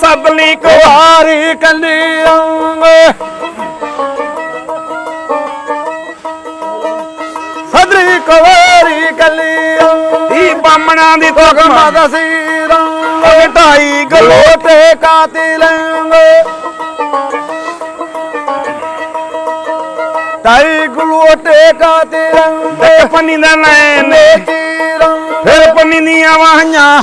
ਉਹ ਸਦਲੀ ਕੁਵਾਰੀ ਕੰਨੀਆਂ ਸਦਰੀ ਕੁਵਾਰੀ ਕੱਲੀਆਂ ਦੀ ਬਾਮਣਾ ਦੀ ਤੁਕ ਮਾਦਾ ਸੀਰਾਂ ਉਹ ਢਾਈ ਗਲੋ ਗਲੋਟੇ ਕਾਤਿਲ ਤਾਈ ਗਲੋਟੇ ਕਾਤਿਲ ਤੇ ਪੰਨੀ ਦਾ ਨੈਣ ਫਿਰ ਪੰਨੀ ਦੀਆਂ ਵਾਹੀਆਂ।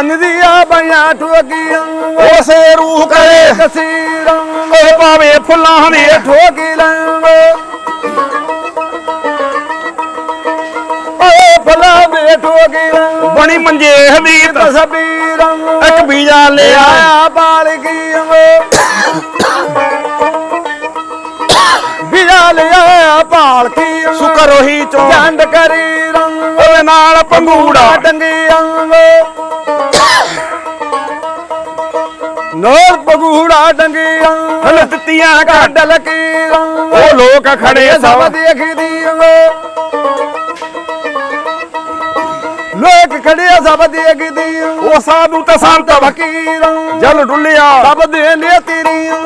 ਸੋਕੀਆਂ ਪੰਨਦੀਆਂ ਬਾਈਆਂ ਠੋਕੀਆਂ। ਉਸੇ ਰੂਹ ਕਰੇ। ਕਸੀਰਾਂ ਉਹ ਪਾਵੇ ਫੁੱਲਾਂ ਦੇ ਠੋਕੀ ਲਾਂਗੇ ਓ ਫਲਾ ਦੇ ਠੋਕੀ ਲਾਂਗੇ ਬਣੀ ਮੰਜੇ ਹਦੀਤ ਤਸਬੀਰਾਂ ਇੱਕ ਬੀਜਾ ਲਿਆ। ਆਇਆ ਬਾਲ ਗਈਆਂ ਬਿਜਾ ਲਿਆ ਪਾਲ ਕੀ ਸੁਕਰ ਉਹੀ ਚੋਂ। ਜੰਡ ਕਰੀ ਰੰਗ। ਉਹਦੇ ਨਾਲ ਪੰਗੂੜਾ। ਡੰਗੀਆਂ ਨੋਰ ਪਗੂੜਾ ਡੰਗੀਆਂ ਹਲ ਦਿੱਤੀਆਂ ਕੱਢ ਲਕੀਰਾਂ ਉਹ ਲੋਕ ਖੜੇ ਸਭ ਸਭ ਦੇਖਦੀਆਂ ਲੋਕ ਖੜੇ ਸਭ ਦੇਖਦੀਆਂ ਉਹ ਸਾਧੂ ਤੇ ਸੰਤ ਫਕੀਰਾਂ ਜਲ ਡੁੱਲਿਆ। ਸਭ ਦੇ ਨੇ ਤੇਰੀਆਂ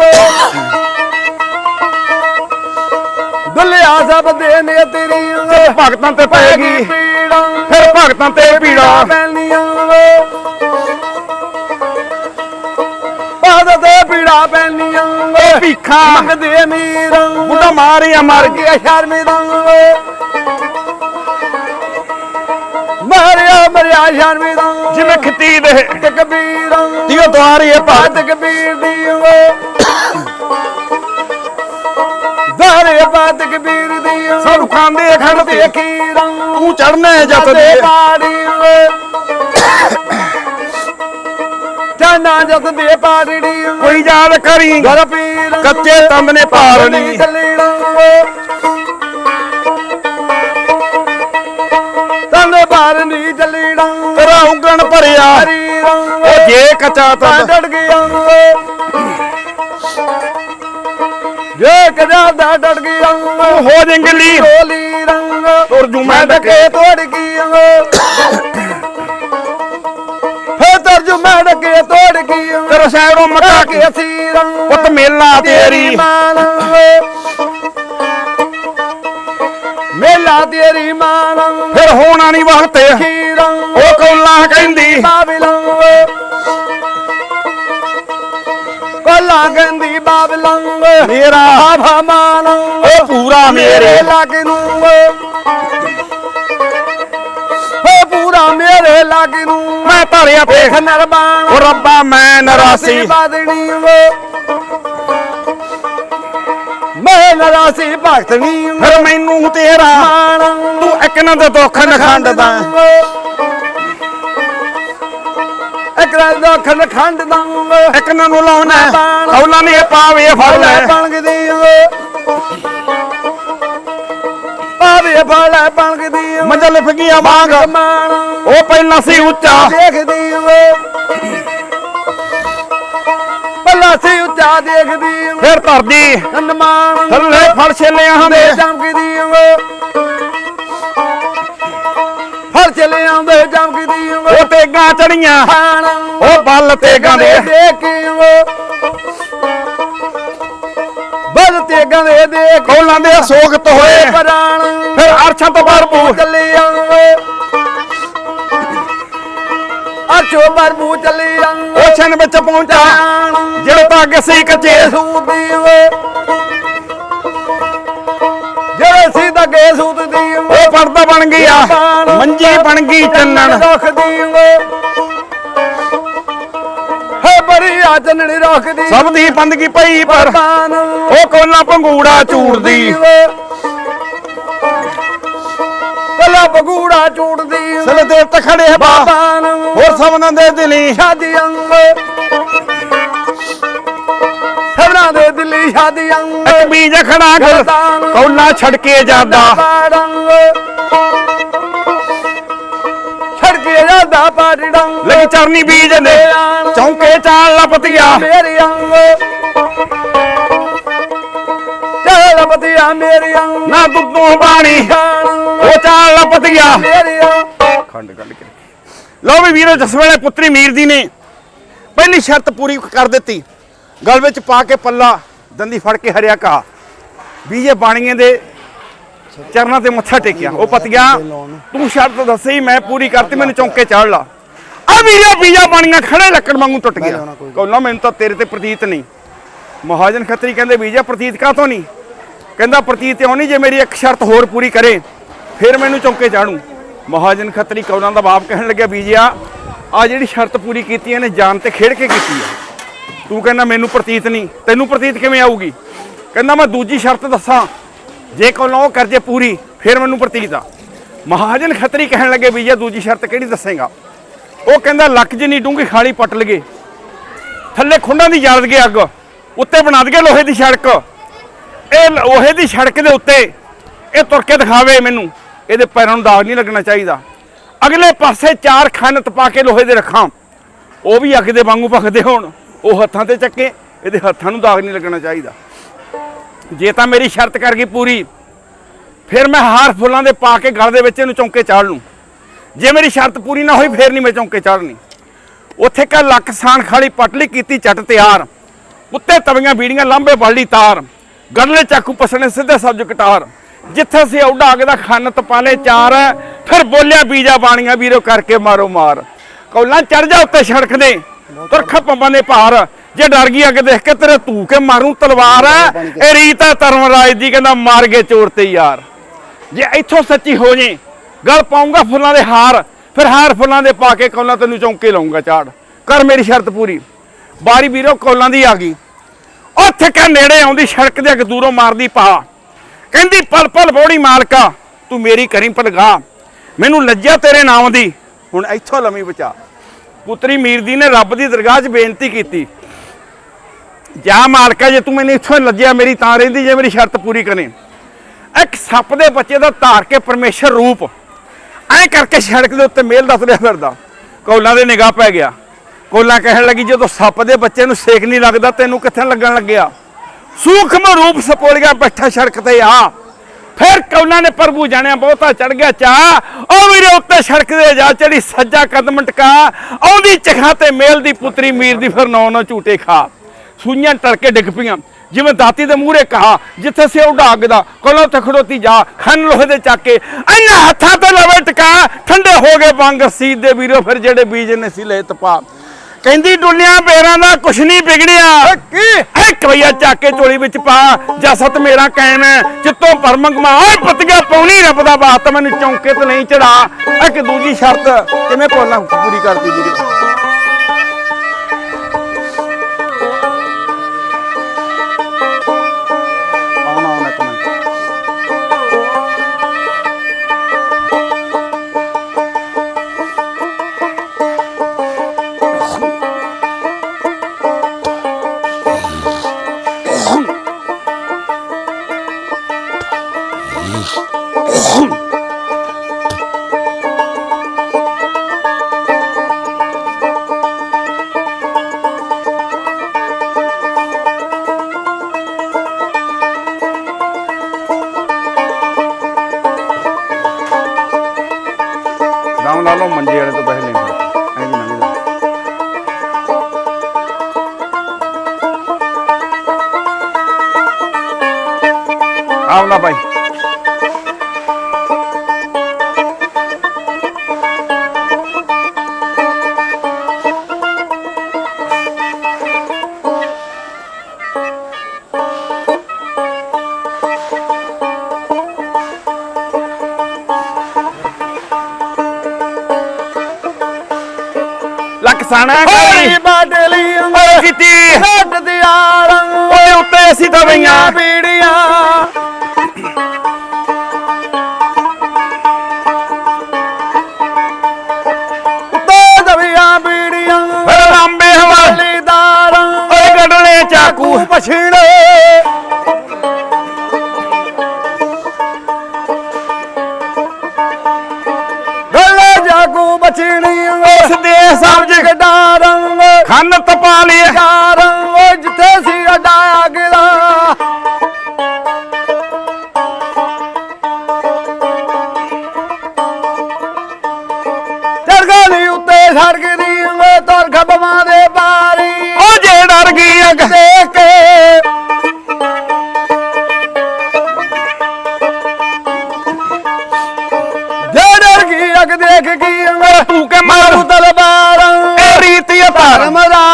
ਦੁੱਲਿਆ ਸਭ ਦੇ ਨੇ ਤੇਰੀਆਂ ਭਗਤਾਂ ਤੇ ਪੈਗੀ ਪੀੜਾਂ। ਫਿਰ ਭਗਤਾਂ ਤੇ ਪੀੜਾ। ਪੈਣੀਆਂ ਪਾਦ ਤੇ ਪੀੜਾ ਪੈਣੀਆਂ ਉਹ ਭੀਖਾਂ। ਮੰਗਦੇ ਮੀਰਾਂ ਬੁੱਢਾ ਮਾਰਿਆ ਮਰ ਗਿਆ। ਸ਼ਰਮੇ ਦਾ ਮਾਰਿਆ ਮਰਿਆ ਸ਼ਰਮੇ ਦਾ ਜਿਵੇਂ ਖਿੱਤੀ ਦੇ ਤਕਬੀਰਾਂ ਤਿਉ ਦੁਆਰੀ ਹੈ ਭਗਤ ਕਬੀਰ ਦੀ ਦਾਰੇ ਬਾਤ ਕਬੀਰ ਦੀ ਸਭ ਖਾਂਦੇ ਖੜ ਤੇ ਦੇਖੀਰਾਂ ਤੂੰ ਚੜਨੇ ਜੱਤ ਤੇ ਦੇ। ਪਾੜੀ ਜਤ ਦੇ ਪਾੜੀ ਕੋਈ ਯਾਦ ਕਰੀ। ਗਰ ਪੀਰ ਕੱਚੇ ਤੰਦ ਨੇ ਪਾਰਨੀ ਤੰਦ ਪਾਰਨੀ ਜਲੀੜਾਂ ਤੇਰਾ ਉਂਗਣ ਭਰਿਆ। ਉਹ ਜੇ ਕੱਚਾ ਤੰਦ। ਡੜ ਗਿਆ ਜੇ ਕਦਾ ਦਾ ਡੜ ਗਿਆ ਤੂੰ ਹੋ ਜੰਗਲੀ ਰੋਲੀ ਰੰਗ। ਤੁਰ ਜੂ ਮੈਂ ਡਕੇ। ਤੋੜ ਗਈ ਫੇ ਤਰਜੁਮਾ ਡਕੇ ਤੋੜ ਗਈ ਤੇਰਾ ਸ਼ਹਿਰੋਂ ਮੱਕਾ ਕੇ? ਅਸੀਂ ਰੰਗ। ਪੁੱਤ ਮੇਲਾ ਤੇਰੀ ਮੇਲਾ ਤੇਰੀ ਮਾਨ ਫਿਰ ਹੋਣਾ ਨਹੀਂ ਖੀਰਾਂ ਉਹ ਕੌਲਾ ਕਹਿੰਦੀ। ਬਾਬਲਾਂ ਮੇਰਾ ਆਭਾ ਮਾਨ। ਉਹ ਪੂਰਾ ਮੇਰੇ। ਲਾਗੇ ਨੂੰ ਹੋ ਪੂਰਾ ਮੇਰੇ ਲਾਗੇ ਨੂੰ ਮੈਂ ਵੇਖ ਪੇਖ ਨਰਬਾਨ ਉਹ ਰੱਬਾ ਮੈਂ ਨਰਾਸੀ। ਬਾਦਣੀ ਮੈਂ ਨਰਾਸੀ ਭਗਤਣੀ ਫਿਰ ਮੈਨੂੰ ਤੇਰਾ ਤੂੰ ਇੱਕ ਨਾ ਦੇ ਦੁੱਖ ਨਖੰਡਦਾ। ਦਾ ਖੰਡ ਖੰਡ ਦਾ ਇੱਕ ਨਾ ਨੂੰ ਲਾਉਣਾ ਕੌਲਾ ਨੇ ਪਾਵੇ ਫੜ ਲੈ। ਬਣਗਦੀ ਪਾਵੇ ਫੜ ਬਣਗਦੀ ਮੰਜਲ ਲਿਫ ਗਿਆ ਵਾਂਗ। ਉਹ ਪਹਿਲਾਂ ਸੀ ਉੱਚਾ। ਦੇਖਦੀ ਪੱਲਾ ਸੀ ਉੱਚਾ ਦੇਖਦੀ ਫਿਰ ਧਰਦੀ ਨੰਦਮਾਨ ਥੱਲੇ ਫੜ ਛੇਲਿਆਂ ਦੇ। ਚਮਕਦੀ ਫੜ ਆਉਂਦੇ ਚਮਕਦੀ ਉਹ ਤੇਗਾਂ ਚੜੀਆਂ। ਉਹ ਬੱਲ ਤੇਗਾਂ ਦੇ। ਦੇਖੀ ਬਲ ਤੇ ਗੰਦੇ ਦੇ ਕੌਲਾਂ ਦੇ ਸੋਗਤ ਹੋਏ ਪਰਾਣ ਫਿਰ ਅਰਸ਼ਾਂ ਤੋਂ ਭਰਪੂਰ ਚੱਲੇ ਆਵੇ ਅਚੋ ਬਰਬੂ ਚੱਲੇ ਆਵੇ ਉਹ ਛਨ ਵਿੱਚ ਪਹੁੰਚਾ। ਜਿਹੜੇ ਤਾਂ ਅੱਗੇ ਸੀ ਕੱਚੇ। ਸੂਦੀ ਵੇ ਜਿਹੜੇ ਸੀ ਤਾਂ ਗੇ ਸੂਦੀ ਵੇ ਉਹ ਪਰਦਾ ਬਣ ਗਿਆ। ਮੰਜੀ ਬਣ ਗਈ ਚੰਨਣ। ਰੱਖਦੀ ਵੇ ਬੜੀ ਆ ਚੰਨਣੀ ਰੱਖਦੀ। ਸਭ ਦੀ ਬੰਦਗੀ ਪਈ ਪਰ ਉਹ ਕੋਲਾ ਪੰਗੂੜਾ ਚੂੜਦੀ। ਕਲਾ ਆ ਬਗੂੜਾ ਚੂੜਦੀ ਸਲੇ ਦੇਵਤਾ ਖੜੇ ਹੈ ਬਾ। ਬਾਬਾ ਹੋਰ ਸਭਨਾਂ ਦੇ ਦਿਲੀ। ਸ਼ਾਦੀ ਅੰਗ ਸਭਨਾ ਦੇ ਦਿੱਲੀ ਸ਼ਾਦੀ ਅੰਗ ਇੱਕ ਬੀਜ ਖੜਾ ਕਰ। ਕੌਲਾ ਛੜ ਕੇ ਜਾਂਦਾ। ਜਾਂਦਾ ਪਾੜੰਗ ਲਗੀ ਚਰਨੀ ਬੀਜ ਨੇ ਚੌਂਕੇ ਚਾਲ ਲਪਤ ਗਿਆ ਮੇਰੀ ਅੰਗ। ਚੱਲ ਬਤਿਆ ਮੇਰੀ ਅੰਗ। ਨਾ ਦੁੱਧੋਂ ਬਾਣੀ ਉਹ ਚਾਲ ਲਪਤ ਗਿਆ ਮੇਰੀ ਖੰਡ ਕੱਢ ਕੇ ਲਓ ਵੀ ਵੀਰੋ ਜਸਵੇਲੇ ਪੁੱਤਰੀ ਮੀਰ ਦੀ ਨੇ ਪਹਿਲੀ ਸ਼ਰਤ ਪੂਰੀ ਕਰ ਦਿੱਤੀ। ਗਲ ਵਿੱਚ ਪਾ ਕੇ ਪੱਲਾ ਦੰਦੀ ਫੜ ਕੇ ਹਰਿਆ ਕਾ ਵੀ ਇਹ ਦੇ ਚਰਨਾਂ ਤੇ ਮੱਥਾ ਟੇਕਿਆ। ਉਹ ਪਤਿਆ ਤੂੰ ਸ਼ਰਤ ਦੱਸੀ ਮੈਂ ਪੂਰੀ ਕਰਤੀ, ਮੈਨੂੰ ਚੌਂਕੇ ਚਾੜ ਲਾ। ਆ ਵੀਰੇ ਬੀਜਾ ਬਾਣੀਆਂ ਖੜੇ ਲੱਕੜ ਵਾਂਗੂ ਟੁੱਟ ਗਿਆ। ਕਹੋ ਮੈਨੂੰ ਤਾਂ ਤੇਰੇ ਤੇ ਪ੍ਰਤੀਤ ਨਹੀਂ। ਮਹਾਜਨ ਖੱਤਰੀ ਕਹਿੰਦੇ, ਬੀਜਾ, ਪ੍ਰਤੀਤ ਕਾਹਤੋਂ ਨਹੀਂ? ਕਹਿੰਦਾ, ਪ੍ਰਤੀਤ ਇਉਂ ਨਹੀਂ, ਜੇ ਮੇਰੀ ਇੱਕ ਸ਼ਰਤ ਹੋਰ ਪੂਰੀ ਕਰੇ, ਫਿਰ ਮੈਨੂੰ ਚੌਂਕੇ ਚਾੜੂ। ਮਹਾਜਨ ਖੱਤਰੀ ਕੌਲਾਂ ਦਾ ਬਾਪ ਕਹਿਣ ਲੱਗਿਆ, ਬੀਜਿਆ, ਆ ਜਿਹੜੀ ਸ਼ਰਤ ਪੂਰੀ ਕੀਤੀ, ਇਹਨੇ ਜਾਨ ਤੇ ਖੇਡ ਕੇ ਕੀਤੀ ਆ। ਤੂੰ ਕਹਿੰਦਾ, ਮੈਨੂੰ ਪ੍ਰਤੀਤ ਨਹੀਂ। ਤੈਨੂੰ ਪ੍ਰਤੀਤ ਕਿਵੇਂ ਆਊਗੀ? ਕਹਿੰਦਾ, ਮੈਂ ਦੂਜੀ ਸ਼ਰਤ ਦੱਸਾਂ। ਜੇ ਕੌਲਾਂ ਉਹ ਕਰ ਜੇ ਪੂਰੀ, ਫਿਰ ਮੈਨੂੰ ਪ੍ਰਤੀਤ ਆ। ਮਹਾਜਨ ਖੱਤਰੀ ਕਹਿਣ ਲੱਗੇ ਬੀਜਿਆ ਦੂਜੀ ਸ਼ਰਤ ਕਿਹੜੀ ਦੱਸੇਗਾ? ਉਹ ਕਹਿੰਦਾ, ਲੱਕ ਜਿੰਨੀ ਡੂੰਗੀ ਖਾਲੀ ਪੱਟ ਲਗੇ ਥੱਲੇ ਖੁੰਡਾਂ ਦੀ ਯਾਦ ਗਏ ਅੱਗ, ਉੱਤੇ ਬਣਾ ਦਗੇ ਲੋਹੇ ਦੀ ਸੜਕ। ਇਹ ਲੋਹੇ ਦੀ ਸੜਕ ਦੇ ਉੱਤੇ ਇਹ ਤੁਰ ਕੇ ਦਿਖਾਵੇ ਮੈਨੂੰ। ਇਹਦੇ ਪੈਰਾਂ ਨੂੰ ਦਾਗ ਨਹੀਂ ਲੱਗਣਾ ਚਾਹੀਦਾ। ਅਗਲੇ ਪਾਸੇ ਚਾਰ ਖੰਨ ਤਪਾ ਕੇ ਲੋਹੇ ਦੇ ਰੱਖਾਂ। ਉਹ ਵੀ ਅੱਗ ਦੇ ਵਾਂਗੂ ਭਖਦੇ ਹੋਣ। ਉਹ ਹੱਥਾਂ ਤੇ ਚੱਕੇ, ਇਹਦੇ ਹੱਥਾਂ ਨੂੰ ਦਾਗ ਨਹੀਂ ਲੱਗਣਾ ਚਾਹੀਦਾ। ਜੇ ਤਾਂ ਮੇਰੀ ਸ਼ਰਤ ਕਰ ਗਈ ਪੂਰੀ, ਫਿਰ ਮੈਂ ਹਾਰ ਫੁੱਲਾਂ ਦੇ ਪਾ ਕੇ ਗਲ ਦੇ ਵਿੱਚ ਇਹਨੂੰ ਚੌਂਕੇ ਚਾੜ ਲੂੰ। ਜੇ ਮੇਰੀ ਸ਼ਰਤ ਪੂਰੀ ਨਾ ਹੋਈ, ਫੇਰ ਨਹੀਂ ਮੈਂ ਚੌਂਕੇ ਚਾੜਨੀ ਉੱਥੇ ਕਾ ਲੱਕ ਸਾਨ ਖਾਲੀ ਪਟਲੀ ਕੀਤੀ ਚੱਟ ਤਿਆਰ, ਉੱਤੇ ਤਵੀਆਂ ਬੀੜੀਆਂ ਲਾਂਬੇ ਬਲਦੀ ਤਾਰ, ਗੜਲੇ ਚਾਕੂ ਪਸਣੇ ਸਿੱਧੇ ਸਬਜ ਕਟਾਰ, ਜਿੱਥੇ ਸੀ ਔਡਾ ਅਗ ਦਾ ਖੰਨ ਤਪਾਲੇ ਚਾਰ, ਫਿਰ ਬੋਲਿਆ ਬੀਜਾ ਬਾਣੀਆਂ ਵੀਰੋ ਕਰਕੇ ਮਾਰੋ ਮਾਰ। ਕੌਲਾਂ ਚੜ ਜਾ ਉੱਤੇ ਸੜਕ ਦੇ, ਤੁਰਖ ਪੰਬਾਂ ਦੇ ਭਾਰ ਜੇ ਡਰ ਗਈ ਅੱਗ ਦੇਖ ਕੇ ਤੇਰੇ ਧੂ ਕੇ ਮਾਰੂ ਤਲਵਾਰ ਇਹ ਰੀਤ ਹੈ ਧਰਮ ਰਾਜ ਦੀ ਕਹਿੰਦਾ ਮਾਰ ਗਏ ਚੋਰ ਤੇ ਯਾਰ। ਜੇ ਇੱਥੋਂ ਸੱਚੀ ਹੋ ਜੇ ਗਲ ਪਾਉਂਗਾ ਫੁੱਲਾਂ ਦੇ ਹਾਰ ਫਿਰ ਹਾਰ ਫੁੱਲਾਂ ਦੇ ਪਾ ਕੇ ਕੌਲਾਂ ਤੈਨੂੰ ਚੌਂਕੇ ਲਾਉਂਗਾ ਚਾੜ ਕਰ ਮੇਰੀ ਸ਼ਰਤ ਪੂਰੀ। ਬਾਰੀ ਵੀਰੋ ਕੌਲਾਂ ਦੀ ਆ ਗਈ। ਉੱਥੇ ਕਾ ਨੇੜੇ ਆਉਂਦੀ ਸੜਕ ਦੇ ਅੱਗ ਦੂਰੋਂ ਮਾਰਦੀ ਪਾ। ਕਹਿੰਦੀ ਪਲ ਪਲ ਬੋੜੀ ਮਾਲਕਾ ਤੂੰ ਮੇਰੀ ਕਰੀ ਭਲਗਾ। ਮੈਨੂੰ ਲੱਜਿਆ ਤੇਰੇ ਨਾਮ ਦੀ। ਹੁਣ ਇੱਥੋਂ ਲੰਮੀ ਬਚਾ। ਪੁੱਤਰੀ ਮੀਰ ਦੀ ਨੇ ਰੱਬ ਦੀ ਦਰਗਾਹ 'ਚ ਬੇਨਤੀ ਕੀਤੀ। ਜਾ ਮਾਲਕਾ ਜੇ ਤੂੰ ਮੈਨੂੰ ਇੱਥੋਂ ਲੱਜਿਆ, ਮੇਰੀ ਤਾਂ ਰਹਿੰਦੀ, ਜੇ ਮੇਰੀ ਸ਼ਰਤ ਪੂਰੀ ਕਰੇ ਇੱਕ ਸੱਪ ਦੇ ਬੱਚੇ ਦਾ ਧਾਰ ਕੇ ਪਰਮੇਸ਼ਰ ਰੂਪ। ਐਂ ਕਰਕੇ ਸੜਕ ਦੇ ਉੱਤੇ ਮੇਲ ਦੱਸ ਰਿਹਾ ਫਿਰਦਾ। ਕੌਲਾਂ ਦੇ ਨਿਗਾਹ ਪੈ ਗਿਆ। ਕੋਲਾ ਕਹਿਣ ਲੱਗੀ, ਜਦੋਂ ਸੱਪ ਦੇ ਬੱਚੇ ਨੂੰ ਸੇਕ ਨਹੀਂ ਲੱਗਦਾ, ਤੈਨੂੰ ਕਿੱਥੇ ਲੱਗਣ ਲੱਗਿਆ? ਸੂਖਮ ਰੂਪ ਸਪੋਲੀਆ ਬੈਠਾ ਸੜਕ ਤੇ ਆ। ਫਿਰ ਕੌਲਾਂ ਨੇ ਪ੍ਰਭੂ ਜਾਣਿਆ, ਬਹੁਤਾ ਚੜ ਗਿਆ ਚਾ। ਉਹ ਵੀਰੇ ਉੱਤੇ ਸੜਕ ਦੇ ਜਾ ਚੜੀ ਸੱਜਾ ਕਦਮ ਟਕਾ ਆਉਂਦੀ ਚਖਾ ਤੇ ਮੇਲ ਦੀ ਪੁੱਤਰੀ ਮੀਰ ਦੀ ਫਿਰ ਨੌ ਨੌ ਝੂਟੇ ਖਾ। ਸੂਈਆਂ ਟੜਕੇ ਡਿੱਗ ਪਈਆਂ। ਜਿਵੇਂ ਦਾਤੀ ਦੇ ਮੂਹਰੇ ਕਹਾ ਜਿੱਥੇ ਸੇ ਉਹ ਡਾਗਦਾ ਕੋਲੋਂ ਤੇ ਖੜੋਤੀ ਜਾ ਖੰਨ ਲੋਹੇ ਦੇ ਚੱਕੇ ਇੰਨਾ ਹੱਥਾਂ ਤੇ ਲਵੇ ਟਕਾ ਠੰਡੇ ਹੋ ਗਏ ਬੰਗ ਰਸੀਦ ਦੇ ਵੀਰੋ ਫਿਰ ਜਿਹੜੇ ਬੀਜ ਨੇ ਸੀ ਲੈ ਤਪਾ। ਕਹਿੰਦੀ ਡੁੱਲਿਆਂ ਬੇਰਾਂ ਦਾ ਕੁਛ ਨਹੀਂ ਵਿਗੜਿਆ। ਕੀ? ਐ ਕਵਈਆ ਚੱਕ ਕੇ ਝੋਲੀ ਵਿੱਚ ਪਾ ਜਸਤ ਮੇਰਾ ਕਾਇਮ ਹੈ ਚਿੱਤੋਂ ਪਰਮੰਗਮਾ ਓਏ ਪਤੀਆ ਪੌਣੀ ਰੱਬ ਦਾ ਬਾਤ ਮੈਨੂੰ ਚੌਂਕੇ ਤੇ ਨਹੀਂ ਚੜਾ। ਇੱਕ ਦੂਜੀ ਸ਼ਰਤ ਕਿਵੇਂ ਪੋਲਾਂ ਪੂਰੀ ਕਰਦੀ ਵੀਰੇ। ਰਾਮ ਲਾ ஆனா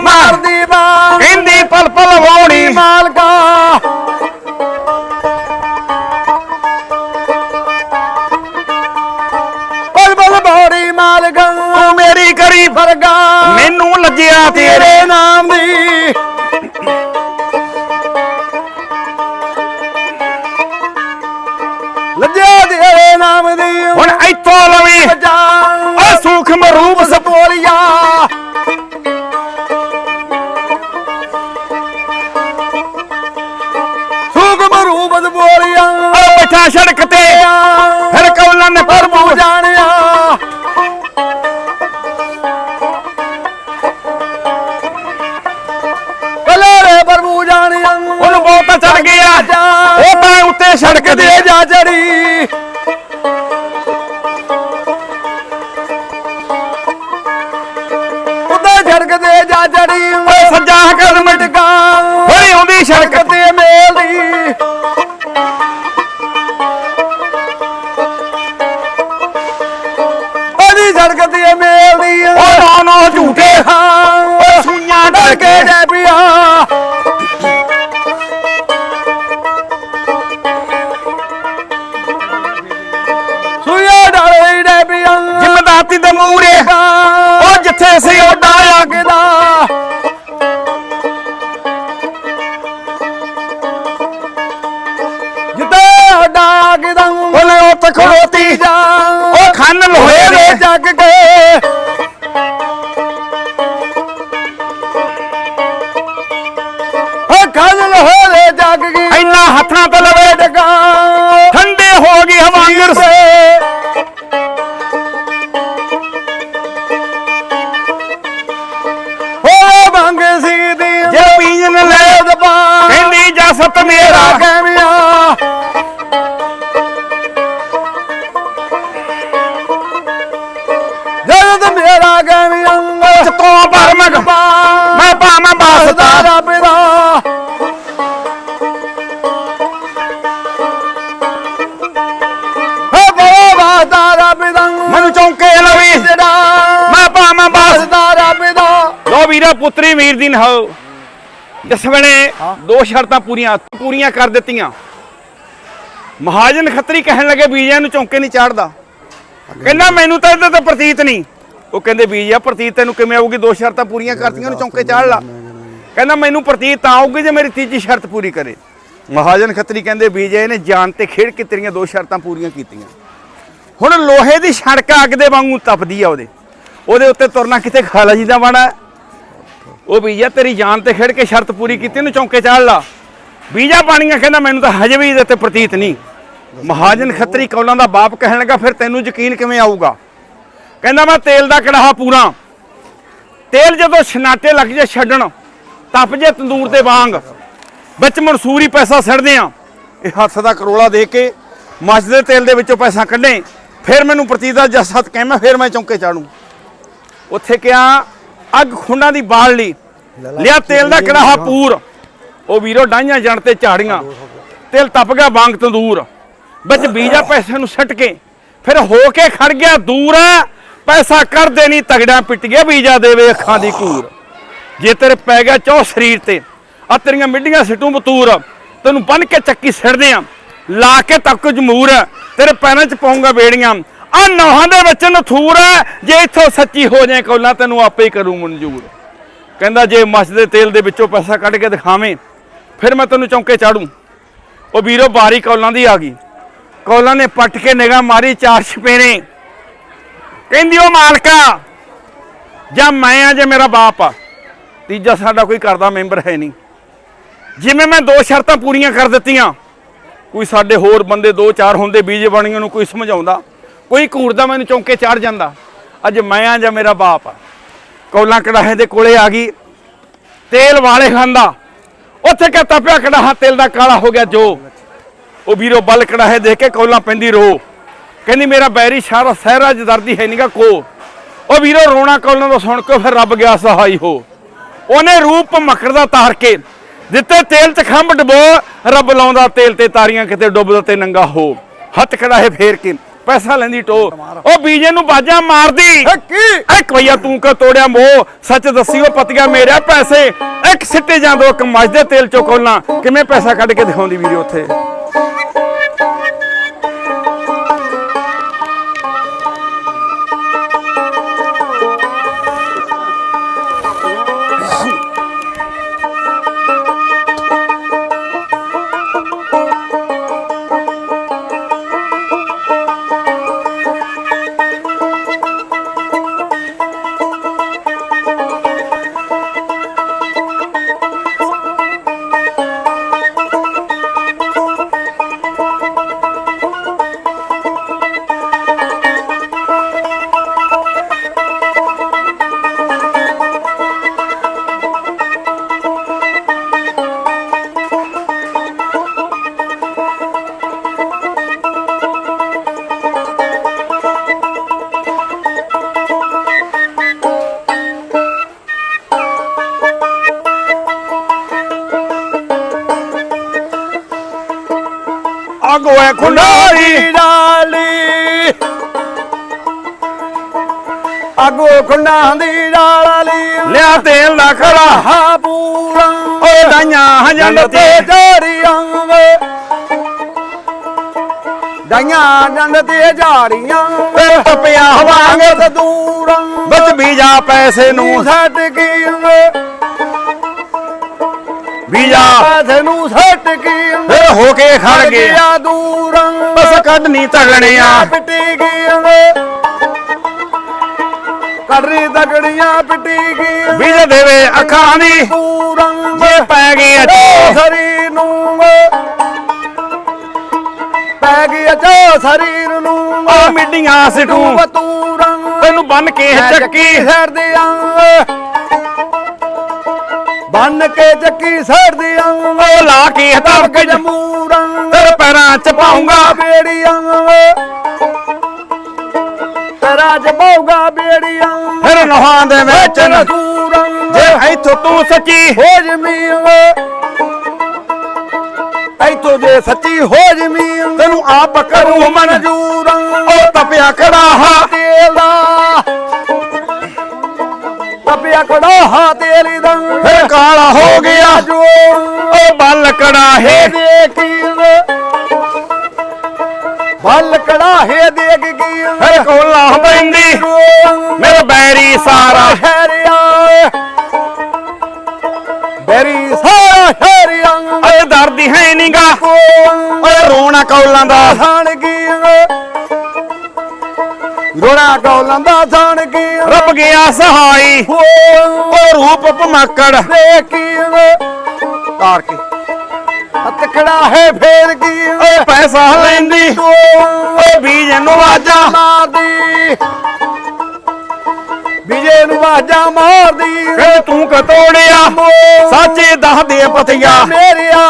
ਮਾਰ ਮਾਰਦੀ ਬਾਂ ਕਹਿੰਦੀ ਪਲ ਪਲ ਵਾਉਣੀ ਮਾਲਕਾ। ਪਲ ਪਲ ਬੋੜੀ ਮਾਲਕਾ ਤੂੰ ਮੇਰੀ ਕਰੀ ਫਰਗਾ ਮੈਨੂੰ ਲੱਜਿਆ ਤੇਰੇ ਨਾਮ ਦੀ। ਲੱਜਿਆ ਤੇਰੇ ਨਾਮ ਦੀ। ਹੁਣ ਇੱਥੋਂ ਲਵੀ। ਓ ਸੂਖਮ ਰੂਪ ਸੜਕ ਤੇ ਮੇਰਾ ਕੈਮਿਆ ਜਦ ਮੇਰਾ ਕੈਮਿਆ ਤੋਂ ਪਰਮਕ ਮੈਂ ਭਾਵਾਂ ਬਾਸਦਾ। ਦਾ ਰੱਬ ਦਾ। ਹੋ ਬੋਵਾ ਦਾ ਰੱਬ ਦਾ ਮੈਨੂੰ ਚੌਂਕੇ ਲਵੀ ਮੈਂ ਭਾਵਾਂ ਬਾਸ ਦਾ ਰੱਬ ਦਾ। ਲੋ ਵੀਰਾ ਪੁੱਤਰੀ ਵੀਰ ਦੀ ਨਹਾਓ। ਜਿਸ ਵੇਲੇ ਦੋ ਸ਼ਰਤਾਂ ਪੂਰੀਆਂ ਪੂਰੀਆਂ ਕਰ ਦਿੱਤੀਆਂ। ਮਹਾਜਨ ਖੱਤਰੀ ਕਹਿਣ ਲੱਗੇ ਬੀਜਿਆਂ ਨੂੰ ਚੌਂਕੇ ਨਹੀਂ ਚਾੜਦਾ। ਕਹਿੰਦਾ ਮੈਨੂੰ ਤਾਂ ਇਹਦੇ ਤੇ ਪ੍ਰਤੀਤ ਨਹੀਂ। ਉਹ ਕਹਿੰਦੇ ਬੀਜਿਆ ਪ੍ਰਤੀਤ ਤੈਨੂੰ ਕਿਵੇਂ ਆਊਗੀ? ਦੋ ਸ਼ਰਤਾਂ ਪੂਰੀਆਂ ਕਰਤੀਆਂ ਨੂੰ ਚੌਂਕੇ ਚਾੜ ਲਾ। ਕਹਿੰਦਾ ਮੈਨੂੰ ਪ੍ਰਤੀਤ ਤਾਂ ਆਊਗੀ ਜੇ ਮੇਰੀ ਤੀਜੀ ਸ਼ਰਤ ਪੂਰੀ ਕਰੇ। ਮਹਾਜਨ ਖੱਤਰੀ ਕਹਿੰਦੇ ਬੀਜੇ ਨੇ ਜਾਨ ਤੇ ਖੇਡ ਕੇ ਤੇਰੀਆਂ ਦੋ ਸ਼ਰਤਾਂ ਪੂਰੀਆਂ ਕੀਤੀਆਂ। ਹੁਣ ਲੋਹੇ ਦੀ ਸੜਕ ਅੱਗ ਦੇ ਵਾਂਗੂ ਤਪਦੀ ਆ ਉਹਦੇ। ਉਹਦੇ ਉੱਤੇ ਤੁਰਨਾ ਕਿਤੇ ਖਾਲਾ ਜੀ ਦਾ ਬਾਣਾ। ਉਹ ਬੀਜਾ ਤੇਰੀ ਜਾਨ ਤੇ ਖੇਡ ਕੇ ਸ਼ਰਤ ਪੂਰੀ ਕੀਤੀ ਉਹਨੂੰ ਚੌਂਕੇ ਚਾੜ ਲਾ। ਬੀਜਾ ਪਾਣੀਆਂ ਕਹਿੰਦਾ, ਮੈਨੂੰ ਤਾਂ ਹਜੇ ਵੀ ਇਹਦੇ ਤੇ ਪ੍ਰਤੀਤ ਨਹੀਂ। ਮਹਾਜਨ ਖੱਤਰੀ ਕੌਲਾਂ ਦਾ ਬਾਪ ਕਹਿਣ ਲੱਗਾ, ਫਿਰ ਤੈਨੂੰ ਯਕੀਨ ਕਿਵੇਂ ਆਊਗਾ? ਕਹਿੰਦਾ, ਮੈਂ ਤੇਲ ਦਾ ਕੜਾਹਾ ਪੂਰਾ। ਤੇਲ ਜਦੋਂ ਛਨਾਟੇ ਲੱਗ ਜੇ ਛੱਡਣ, ਤਪ ਜੇ ਤੰਦੂਰ ਦੇ ਵਾਂਗ। ਵਿੱਚ ਮਨਸੂਰੀ ਪੈਸਾ ਸੜਦੇ ਆ। ਇਹ ਹੱਥ ਦਾ ਕਰੋਲਾ ਦੇ ਕੇ ਮੱਝ ਦੇ ਤੇਲ ਦੇ ਵਿੱਚੋਂ ਪੈਸਾ ਕੱਢੇ। ਫਿਰ ਮੈਨੂੰ ਪ੍ਰਤੀਤ ਦਾ ਜਸਤ ਮੈਂ ਫਿਰ ਮੈਂ ਚੌਂਕੇ ਚਾੜੂ। ਉੱਥੇ ਕਿਹਾ ਅੱਗ ਖੁੰਡਾਂ ਦੀ ਬਾਲ ਲਈ। ਲਿਆ ਤੇਲ ਦਾ ਕੜਾਹਾ ਪੂਰ। ਉਹ ਵੀਰੋ ਡਾਈਆਂ ਜਣ ਤੇ ਝਾੜੀਆਂ। ਤੇਲ ਤਪ ਗਿਆ ਵਾਂਗ ਤੰਦੂਰ। ਵਿੱਚ ਬੀਜਾ ਪੈਸੇ ਨੂੰ ਸੱਟ ਕੇ। ਫਿਰ ਹੋ ਕੇ ਖੜ ਗਿਆ ਦੂਰ। ਪੈਸਾ ਕਰਦੇ ਨਹੀਂ ਤਗੜਿਆਂ ਪਿੱਟ ਗਿਆ ਬੀਜਾ ਦੇਵੇ ਅੱਖਾਂ ਦੀ ਕੂਰ। ਜੇ ਤੇਰੇ ਪੈ ਗਿਆ ਚੌ ਸਰੀਰ ਤੇ। ਆ ਤੇਰੀਆਂ ਮਿੱਡੀਆਂ ਸਿੱਟੂ ਬਤੂਰ। ਤੈਨੂੰ ਬੰਨ ਕੇ ਚੱਕੀ ਸਿੜਦੇ ਆ। ਲਾ ਕੇ ਤੱਕ ਜਮੂਰ। ਤੇਰੇ ਪੈਰਾਂ 'ਚ ਪਾਉਂਗਾ ਬੇੜੀਆਂ ਆ ਨੌਹਾਂ ਦੇ ਵਿੱਚ ਨਥੂਰ ਹੈ, ਜੇ ਇੱਥੋਂ ਸੱਚੀ ਹੋ ਜਾਏ ਕੌਲਾਂ, ਤੈਨੂੰ ਆਪੇ ਹੀ ਕਰੂ ਮਨਜ਼ੂਰ। ਕਹਿੰਦਾ, ਜੇ ਮੱਛ ਦੇ ਤੇਲ ਦੇ ਵਿੱਚੋਂ ਪੈਸਾ ਕੱਢ ਕੇ ਦਿਖਾਵੇਂ, ਫਿਰ ਮੈਂ ਤੈਨੂੰ ਚੌਂਕੇ ਚਾੜੂ। ਉਹ ਵੀਰੋ, ਬਾਰੀ ਕੌਲਾਂ ਦੀ ਆ ਗਈ। ਕੌਲਾਂ ਨੇ ਪੱਟ ਕੇ ਨਿਗਾਹ ਮਾਰੀ, ਚਾਰ ਛਪੇਰੇ। ਕਹਿੰਦੀ ਉਹ ਮਾਲਕਾ, ਜਾਂ ਮੈਂ ਆ, ਜੇ ਮੇਰਾ ਬਾਪ ਆ। ਤੀਜਾ ਸਾਡਾ ਕੋਈ ਘਰ ਦਾ ਮੈਂਬਰ ਹੈ ਨਹੀਂ। ਜਿਵੇਂ ਮੈਂ ਦੋ ਸ਼ਰਤਾਂ ਪੂਰੀਆਂ ਕਰ ਦਿੱਤੀਆਂ, ਕੋਈ ਸਾਡੇ ਹੋਰ ਬੰਦੇ ਦੋ ਚਾਰ ਹੁੰਦੇ ਬੀਜੇ ਬਣੀਆਂ ਨੂੰ ਕੋਈ ਸਮਝਾਉਂਦਾ ਕੋਈ ਘੂਰਦਾ ਮੈਨੂੰ ਚੌਂਕੇ ਚੜ ਜਾਂਦਾ। ਅੱਜ ਮੈਂ ਆ ਜਾਂ ਮੇਰਾ ਬਾਪ ਆ। ਕੌਲਾਂ ਕੜਾਹੇ ਦੇ ਕੋਲੇ ਆ ਗਈ। ਤੇਲ ਵਾਲੇ ਖਾਂਦਾ। ਉੱਥੇ ਕਿ ਤਪਿਆ ਕੜਾਹਾ? ਤੇਲ ਦਾ ਕਾਲਾ ਹੋ ਗਿਆ ਜੋ। ਉਹ ਵੀਰੋ ਬਲ ਕੜਾਹੇ ਦੇਖ ਕੇ ਕੌਲਾਂ ਪੈਂਦੀ ਰੋ। ਕਹਿੰਦੀ, ਮੇਰਾ ਬੈਰੀ ਸਾਰਾ ਸਹਿਰਾ ਜਦਰਦੀ ਹੈ ਨੀਗਾ ਕੋ। ਉਹ ਵੀਰੋ ਰੋਣਾ ਕੌਲਾਂ ਦਾ ਸੁਣ ਕੇ ਫਿਰ ਰੱਬ ਗਿਆ ਸਹਾਈ ਹੋ। ਉਹਨੇ ਰੂਪ ਮੱਕੜ ਦਾ ਤਾਰ ਕੇ ਦਿੱਤੇ ਤੇਲ ਚ ਖੰਭ ਡਬੋ। ਰੱਬ ਲਾਉਂਦਾ ਤੇਲ ਤੇ ਤਾਰੀਆਂ ਕਿਤੇ ਡੁੱਬਦਾ ਤੇ ਨੰਗਾ ਹੋ। ਹੱਥ ਕੜਾਹੇ ਫੇਰ ਕੇ ਪੈਸਾ ਲੈਂਦੀ ਟੋ। ਉਹ ਬੀਜੇ ਨੂੰ ਬਾਜਾਂ ਮਾਰਦੀ। ਕੀ? ਇੱਕ ਭਈਆ ਤੂੰ ਕਾ ਤੋੜਿਆ ਮੋਹ? ਸੱਚ ਦੱਸਿਓ ਪਤੀਆ ਮੇਰੇ ਪੈਸੇ। ਇੱਕ ਸਿੱਟੇ ਜਾਂਦੋ ਇੱਕ ਮੱਝ ਦੇ ਤੇਲ ਚੋਂ ਖੋਲਣਾ ਕਿਵੇਂ ਪੈਸਾ ਕੱਢ ਕੇ ਦਿਖਾਉਂਦੀ ਵੀਰੇ ਉੱਥੇ? ਖੁੰਡਾਂ ਦੀ ਡਾਲੀ ਲਿਆ ਤੇਲ ਦਾ ਖੜਾ। ਹਾ ਪੂਰਾ। ਓ ਡਾਈਆਂ ਹਜੰਡ ਤੇ ਜਾਰੀਆਂ ਵੇ। ਡਾਈਆਂ ਡੰਡ ਤੇ ਜਾਰੀਆਂ ਤੇ ਟਪਿਆ ਵਾਂਗ ਤੇ ਦੂਰਾਂ। ਵਿੱਚ ਬੀਜਾ ਪੈਸੇ ਨੂੰ। ਛੱਡ ਗਈ ਵੇ। ਬੀਜਾ। ਪੈਸੇ ਨੂੰ ਛੱਡ ਗਈ ਫਿਰ ਹੋ ਕੇ ਖੜ ਗਏ। ਗਿਆ ਦੂਰਾਂ। ਬਸ ਕੱਢਣੀ ਤਗਣਿਆ ਪਿੱਟੀ ਗਈ ਵੇ। ਕੜਰੀ ਤਗੜੀਆਂ ਪਿੱਟੀ ਗਈ। ਬੀਜ ਦੇਵੇ ਅੱਖਾਂ ਦੀ ਦੂਰਾਂ ਜੇ ਪੈ ਗਈ ਅਚੋ ਸਰੀਰ ਨੂੰ। ਪੈ ਗਈ ਅਚੋ ਸਰੀਰ ਨੂੰ। ਓ ਮਿੱਡੀਆਂ ਸਿਟੂ। ਤੂੰ ਬਤੂਰਾਂ ਤੈਨੂੰ ਬੰਨ ਕੇ ਚੱਕੀ। ਸਰਦੀਆਂ ਬੰਨ ਕੇ ਚੱਕੀ ਸਰਦੀਆਂ ਓ ਲਾ ਕੇ ਹਤਾਬ ਕੇ ਜਮੂ ਜਮੂਰਾਂ ਤੇਰੇ ਪੈਰਾਂ ਚ ਪਾਉਂਗਾ। ਬੇੜੀਆਂ ਤੇਰਾ ਚ ਪਾਊਗਾ ਬੇੜੀਆਂ। ਨਹਾਂ ਦੇ ਵਿੱਚ ਜੇ ਇੱਥੋਂ ਤੂੰ ਸੱਚੀ ਹੋ ਜਮੀ ਐਤੋ ਜੇ ਸੱਚੀ ਹੋ ਜਮੀ ਤੈਨੂੰ ਆਪ ਕਰੂ ਮਨ ਮਨਜੂਰਾਂ ਓ ਤਪਿਆ ਖੜਾ ਹਾ ਤੇਲ ਦਾ। ਤਪਿਆ ਕੜਾ ਹਾ ਤੇਲ ਦਾ। ਫਿਰ ਕਾਲਾ ਹੋ ਗਿਆ। ਜੋ ਓ ਬਲ ਕੜਾਹੇ ਦੇਖੀ ਬਲ ਕੜਾਹੇ ਦੇਖ ਗਈ ਫਿਰ ਕੋਲਾ ਪੈਂਦੀ। ਮੇਰਾ ਬੈਰੀ ਸਾਰਾ। ਹਰਿਆ ਬੇਰੀ ਸਾਰਾ ਹਰਿਆ ਓਏ। ਦਰਦੀ ਹੈ ਨੀਗਾ। ਓਏ। ਰੋਣਾ ਕੌਲਾਂ ਦਾ। ਸਾਣ ਗਈ ਰੋਣਾ ਕੌਲਾਂ ਦਾ ਸਾਣ ਗਈ ਰੱਬ ਗਿਆ ਸਹਾਈ। ਓ ਰੂਪ ਭਮਕੜ। ਦੇਖੀ ਤਾਰ ਕੇ। ਤਕੜਾ ਹੈ ਫੇਰ ਗਈ ਓ ਪੈਸਾ ਲੈਂਦੀ। ਓ ਬੀਜ ਨੂੰ ਵਾਜਾ। ਮਾਰਦੀ। ਵਿਜੇ ਨੂੰ ਵਾਜਾ ਮਾਰਦੀ। ਕਹਿੰਦੇ ਤੂੰ ਕ ਤੋੜਿਆ ਸੱਚੇ ਦੱਸ ਦੇ ਪਤੀਆ। ਮੇਰਿਆ।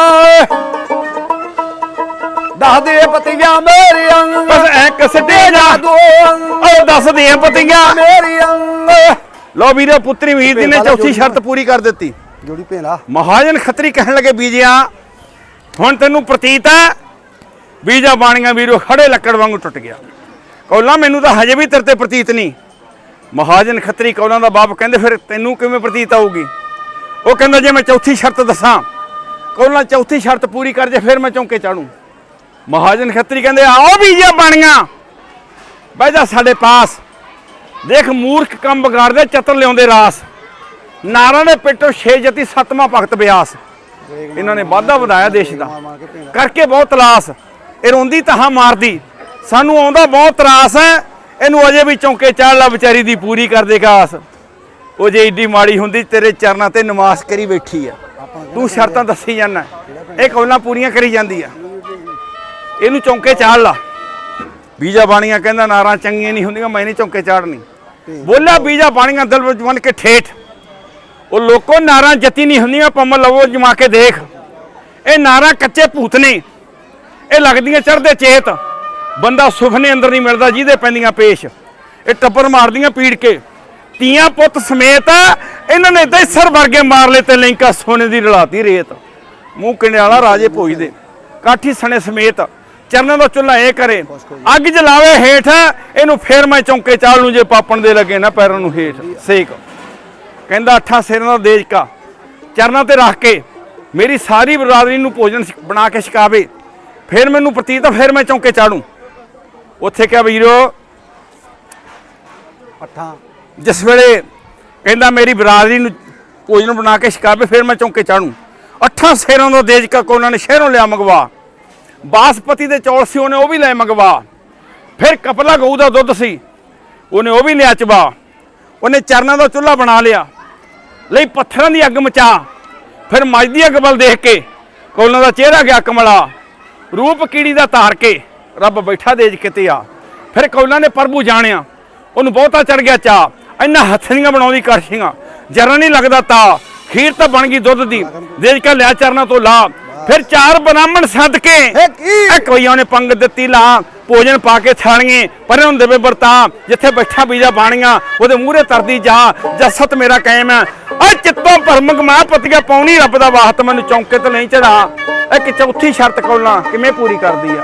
ਦੱਸ ਦੇ ਪਤੀਆਂ ਮੇਰੀਆਂ ਬਸ ਇੱਕ ਸਿੱਟੇ ਜਾ। ਓ ਦੱਸ ਦੇ ਪਤੀਆ। ਮੇਰੀਆਂ ਲੋ ਵੀਰੇ ਪੁੱਤਰੀ ਵੀਰ ਦੀ ਨੇ ਚੌਥੀ ਸ਼ਰਤ ਪੂਰੀ ਕਰ ਦਿੱਤੀ। ਜੋੜੀ ਭੇਲਾ। ਮਹਾਜਨ ਖੱਤਰੀ ਕਹਿਣ ਲੱਗੇ ਬੀਜਿਆ ਹੁਣ ਤੈਨੂੰ ਪ੍ਰਤੀਤ ਹੈ ਬੀਜਾ ਬਾਣੀਆਂ ਵੀਰੋ ਖੜੇ ਲੱਕੜ ਵਾਂਗੂ ਟੁੱਟ ਗਿਆ। ਕੌਲਾ ਮੈਨੂੰ ਤਾਂ ਹਜੇ ਵੀ ਤੇਰੇ ਤੇ ਪ੍ਰਤੀਤ ਨਹੀਂ। ਮਹਾਜਨ ਖੱਤਰੀ ਕੌਲਾਂ ਦਾ ਬਾਪ ਕਹਿੰਦੇ, ਫਿਰ ਤੈਨੂੰ ਕਿਵੇਂ ਪ੍ਰਤੀਤ ਆਊਗੀ? ਉਹ ਕਹਿੰਦਾ, ਜੇ ਮੈਂ ਚੌਥੀ ਸ਼ਰਤ ਦੱਸਾਂ, ਕੌਲਾ ਚੌਥੀ ਸ਼ਰਤ ਪੂਰੀ ਕਰ ਜੇ, ਫਿਰ ਮੈਂ ਚੌਂਕੇ ਚਾੜੂ। ਮਹਾਜਨ ਖੱਤਰੀ ਕਹਿੰਦੇ, ਆਓ ਬੀਜਾ ਬਾਣੀਆਂ, ਬਹਿ ਜਾ ਸਾਡੇ ਪਾਸ। ਦੇਖ, ਮੂਰਖ ਕੰਮ ਵਿਗਾੜਦੇ, ਚਤਰ ਲਿਆਉਂਦੇ ਰਾਸ। ਨਾਰਾਂ ਦੇ ਪਿੱਟੋ ਛੇ ਜਤੀ ਸਤਵਾਂ ਭਗਤ ਬਿਆਸ। ਇਹਨਾਂ ਨੇ ਵਾਧਾ ਵਧਾਇਆ ਦੇਸ਼ ਦਾ। ਕਰਕੇ ਬਹੁਤ ਤਲਾਸ। ਇਹ ਰੋਂਦੀ ਤਹਾਂ ਮਾਰਦੀ। ਸਾਨੂੰ ਆਉਂਦਾ ਬਹੁਤ ਤਰਾਸ ਹੈ। ਇਹਨੂੰ ਅਜੇ ਵੀ ਚੌਂਕੇ ਚਾੜ ਲਾ ਵਿਚਾਰੀ ਦੀ ਪੂਰੀ ਕਰ ਦੇ ਕਾਸ ਉਹ ਜੇ ਏਡੀ ਮਾੜੀ ਹੁੰਦੀ, ਤੇਰੇ ਚਰਨਾਂ ਤੇ ਨਮਾਜ਼ ਕਰੀ ਬੈਠੀ ਆ। ਤੂੰ ਸ਼ਰਤਾਂ ਦੱਸੀ ਜਾਂਦਾ। ਇਹ ਕੌਲਾਂ ਪੂਰੀਆਂ ਕਰੀ ਜਾਂਦੀ ਆ। ਇਹਨੂੰ ਚੌਂਕੇ ਚਾੜ ਲਾ। ਬੀਜਾ ਬਾਣੀਆਂ ਕਹਿੰਦਾ, ਨਾਰਾਂ ਚੰਗੀਆਂ ਨਹੀਂ ਹੁੰਦੀਆਂ, ਮੈਂ ਨਹੀਂ ਚੌਂਕੇ ਚਾੜਨੀ। ਬੋਲਿਆ, ਬੀਜਾ ਬਾਣੀਆਂ ਦਿਲ ਵਿੱਚ ਬਣ ਕੇ ਠੇਠ। ਉਹ ਲੋਕੋ ਨਾਰਾਂ ਜਤੀ ਨਹੀਂ ਹੁੰਦੀਆਂ, ਪੰਮ ਲਵੋ ਜਮਾ ਕੇ ਦੇਖ। ਇਹ ਨਾਰਾਂ ਕੱਚੇ ਭੂਤ ਨੇ। ਇਹ ਲੱਗਦੀਆਂ ਚੜਦੇ ਚੇਤ। ਬੰਦਾ ਸੁਖਨੇ ਅੰਦਰ ਨਹੀਂ ਮਿਲਦਾ, ਜਿਹਦੇ ਪੈਂਦੀਆਂ ਪੇਸ਼। ਇਹ ਟੱਪਰ ਮਾਰਦੀਆਂ ਪੀੜ ਕੇ। ਤੀਆਂ ਪੁੱਤ ਸਮੇਤ ਇਹਨਾਂ ਨੇ ਇਦਾਂ ਹੀ ਸਰ ਵਰਗੇ ਮਾਰ ਲਏ ਤੇ ਲੈਂਕਾ ਸੋਨੇ ਦੀ ਰਲਾਤੀ ਰੇਤ। ਮੂੰਹ ਕਿੰਡਿਆਲਾ ਰਾਜੇ ਭੋਜ ਦੇ। ਕਾਠੀ ਸਣੇ ਸਮੇਤ ਚਰਨਾਂ ਦਾ ਚੁੱਲ੍ਹਾ ਇਹ ਕਰੇ। ਅੱਗ ਜਲਾਵੇ ਹੇਠ, ਇਹਨੂੰ ਫੇਰ ਮੈਂ ਚੌਂਕੇ ਚਾਲ ਨੂੰ ਜੇ ਪਾਪਣ ਦੇ ਲੱਗੇ ਨਾ ਪੈਰਾਂ ਨੂੰ ਹੇਠ। ਸੇਕ। ਕਹਿੰਦਾ ਅੱਠਾਂ ਸਿਰਾਂ ਦਾ ਦੇਜ ਕਾ ਚਰਨਾਂ ਤੇ ਰੱਖ ਕੇ ਮੇਰੀ ਸਾਰੀ ਬਰਾਦਰੀ ਨੂੰ ਭੋਜਨ ਬਣਾ ਕੇ ਛਕਾਵੇ ਫਿਰ ਮੈਨੂੰ ਪ੍ਰਤੀਤ ਫਿਰ ਮੈਂ ਚੌਂਕੇ ਚਾੜੂ। ਉੱਥੇ ਕਿਹਾ ਵੀਰੋ ਅੱਠਾਂ। ਜਿਸ ਵੇਲੇ ਕਹਿੰਦਾ ਮੇਰੀ ਬਰਾਦਰੀ ਨੂੰ ਭੋਜਨ ਬਣਾ ਕੇ ਛਕਾਵੇ ਫਿਰ ਮੈਂ ਚੌਂਕੇ ਚਾੜੂ। ਅੱਠਾਂ ਸਿਰਾਂ ਦਾ ਦੇਜ ਕਾ ਕੋ ਉਹਨਾਂ ਨੇ ਸ਼ਹਿਰੋਂ ਲਿਆ ਮੰਗਵਾ। ਬਾਸਪਤੀ ਦੇ ਚੌਲ ਸੀ ਉਹਨੇ ਉਹ ਵੀ ਲੈ ਮੰਗਵਾ। ਫਿਰ ਕਪਲਾ ਗਊ ਦਾ ਦੁੱਧ ਸੀ ਉਹਨੇ ਉਹ ਵੀ ਲਿਆ ਚਬਾ। ਉਹਨੇ ਚਰਨਾਂ ਦਾ ਚੁੱਲ੍ਹਾ ਬਣਾ ਲਿਆ। ਲਈ ਪੱਥਰਾਂ ਦੀ ਅੱਗ ਮਚਾ। ਫਿਰ ਮੱਝ ਦੀ ਅੱਗ ਵੱਲ ਦੇਖ ਕੇ ਕੋਲਾਂ ਦਾ ਚਿਹਰਾ ਗਿਆ ਕਮਲਾ। ਰੂਪ ਕੀੜੀ ਦਾ ਧਾਰ ਕੇ ਰੱਬ ਬੈਠਾ ਦੇਜ ਕਿਤੇ ਆ। ਫਿਰ ਕੌਲਾਂ ਨੇ ਪ੍ਰਭੂ ਜਾਣਿਆ, ਉਹਨੂੰ ਬਹੁਤਾ ਚੜ ਗਿਆ ਚਾ। ਇੰਨਾ ਹੱਥੀਆਂ ਬਣਾਉਂਦੀ ਕਰਸ਼ੀਆਂ ਜਰਾ ਨਹੀਂ ਲੱਗਦਾ ਤਾ। ਖੀਰ ਤਾਂ ਬਣ ਗਈ ਦੁੱਧ ਦੀ। ਦੇਜ ਕਾ ਲਿਆ ਚਰਨਾਂ ਤੋਂ ਲਾ। ਫਿਰ ਚਾਰ ਬ੍ਰਾਹਮਣ ਸੱਦ ਕੇ ਇਹ ਕੀ? ਇਹ ਕੋਈ ਉਹਨੇ ਪੰਗ ਦਿੱਤੀ ਲਾ ਭੋਜਨ ਪਾ ਕੇ ਥਾਣੀਏ। ਪਰੇ ਹੁੰਦੇ ਵੇ ਵਰਤਾ ਜਿੱਥੇ ਬੈਠਾ ਬੀਜਾ ਬਾਣੀਆਂ ਉਹਦੇ ਮੂਹਰੇ ਤਰਦੀ ਜਾ ਜਸਤ ਮੇਰਾ ਕਾਇਮ ਹੈ। ਆ ਚਿੱਤੋਂ ਭਰਮਕ ਮਾਂ ਪਤੀਆ ਪਾਉਣੀ ਰੱਬ ਦਾ ਵਾਹਤ ਮੈਨੂੰ ਚੌਂਕੇ ਤੇ ਨਹੀਂ ਚੜਾ ਇਹ ਕਿ ਚੌਥੀ ਸ਼ਰਤ ਕੋਲਾਂ ਕਿਵੇਂ ਪੂਰੀ ਕਰਦੀ ਆ?